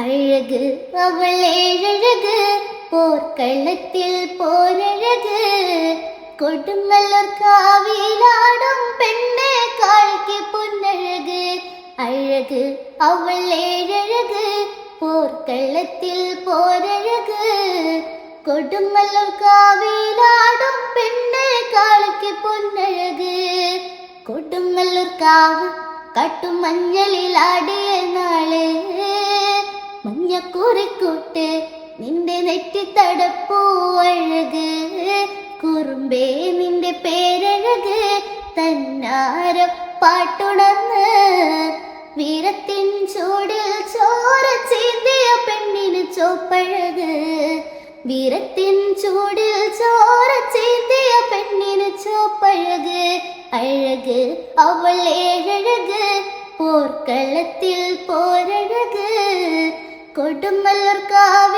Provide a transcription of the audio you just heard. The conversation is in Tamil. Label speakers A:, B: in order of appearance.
A: அழகு அவள் ஏழழகு போர்க்களத்தில் போரழகு. கொடுமலர் காவிலாடும் பெண்ணே காழ்கி பொன்னழகு. அழகு அவள் ஏழழகு போர்க்களத்தில் போரழகு. கொடுமலர் காவிலாடும் பெண்ணே காழ்கி பொன்னழகு. கொடுமலர் காவு கட்டும் மஞ்சளில் ஆடி മുമ്പേ നിന്റെ പേരഴക് തന്നാരം പാട്ടുണർന്ന്. വീരത്തിൻ ചൂടിൽ ചോര ചീന്തിയ പെണ്ണിന് ചോപ്പഴക്. വീരത്തിൻ ചൂടിൽ ചോര ചീന്തിയ പെണ്ണിന് ചോപ്പഴക്. അഴക് അവൾ ഏഴഴക് പോർക്കളത്തിൽ പോരഴക്. കൊടുമല്ലൂർ കാവ്